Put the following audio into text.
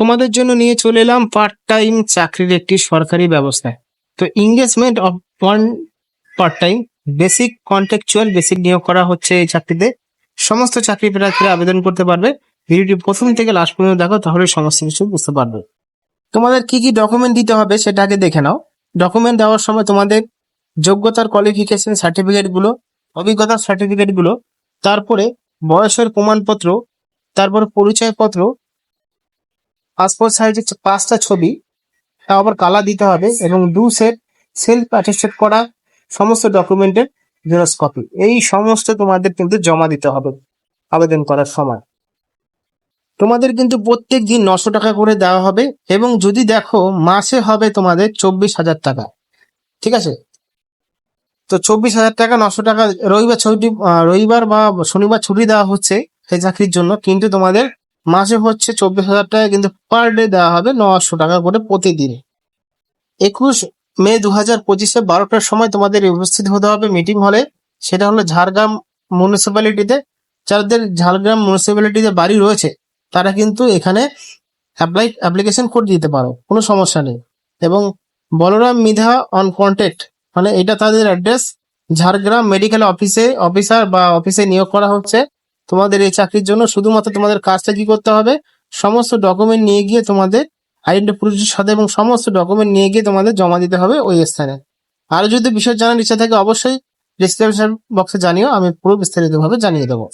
তোমাদের জন্য নিয়ে চলে এলাম পার্ট টাইম চাকরির একটি সরকারি ব্যবস্থা তো engagement of one part time basic contractual basic নিয়োগ করা হচ্ছে এই চাকরিতে। সমস্ত চাকরি প্রার্থীরা আবেদন করতে পারবে। ভিডিওটি প্রথম থেকে লাস্ট পর্যন্ত দেখো, তাহলে সমস্ত কিছু বুঝতে পারবে। তোমাদের কি কি ডকুমেন্ট দিতে হবে সেটা আগে দেখে নাও। ডকুমেন্ট দেওয়ার সময় তোমাদের যোগ্যতার কোয়ালিফিকেশন সার্টিফিকেটগুলো, অভিজ্ঞতার সার্টিফিকেটগুলো, তারপরে বয়সের প্রমাণপত্র, তারপর পরিচয়পত্র পাসপোর্ট সাইজের পাঁচটা ছবি তা আবার কালা দিতে হবে এবং দু সেট সেলফ অ্যাটেস্টেড করা সমস্ত ডকুমেন্টের জেরক্স কপি এই সমস্ত তোমাদের কিন্তু জমা দিতে হবে আবেদন করার সময়। তোমাদের কিন্তু প্রত্যেক দিন নশো টাকা করে দেওয়া হবে এবং যদি দেখো মাসে হবে তোমাদের চব্বিশ হাজার টাকা। ঠিক আছে? তো চব্বিশ হাজার টাকা, নশো টাকা, রবিবার ছুটি রবিবার বা শনিবার ছুটি দেওয়া হচ্ছে সেই চাকরির জন্য, কিন্তু তোমাদের মাসে হচ্ছে চব্বিশ হাজার টাকা কিন্তু পার ডে দেওয়া হবে নশো টাকা করে প্রতিদিন। একুশ মে দু হাজার পঁচিশে বারোটার সময় তোমাদের উপস্থিত হতে হবে মিটিং হলে সেটা হলো ঝাড়গ্রাম মিউনিসিপ্যালিটিতে যাদের ঝাড়গ্রাম মিউনিসিপ্যালিটিতে বাড়ি রয়েছে, তারা কিন্তু এখানে অ্যাপ্লাই অ্যাপ্লিকেশন করে দিতে পারো, কোনো সমস্যা নেই। এবং বলরাম মিধা অন কন্ট্যাক্ট মানে এটা তাদের অ্যাড্রেস ঝাড়গ্রাম মেডিকেল অফিসে অফিসার বা অফিসে নিয়োগ করা হচ্ছে। তোমাদের এই চাকরির জন্য শুধুমাত্র তোমাদের কাজটা কি করতে হবে? সমস্ত ডকুমেন্ট নিয়ে গিয়ে তোমাদের আইডেন্টি প্রুফের সাথে এবং সমস্ত ডকুমেন্ট নিয়ে গিয়ে তোমাদের জমা দিতে হবে ওই স্থানে। আরও যদি বিষয় জানার ইচ্ছা থাকে অবশ্যই ডিসক্রিপশন বক্সে জানিও, আমি পুরো বিস্তারিতভাবে জানিয়ে দেবো।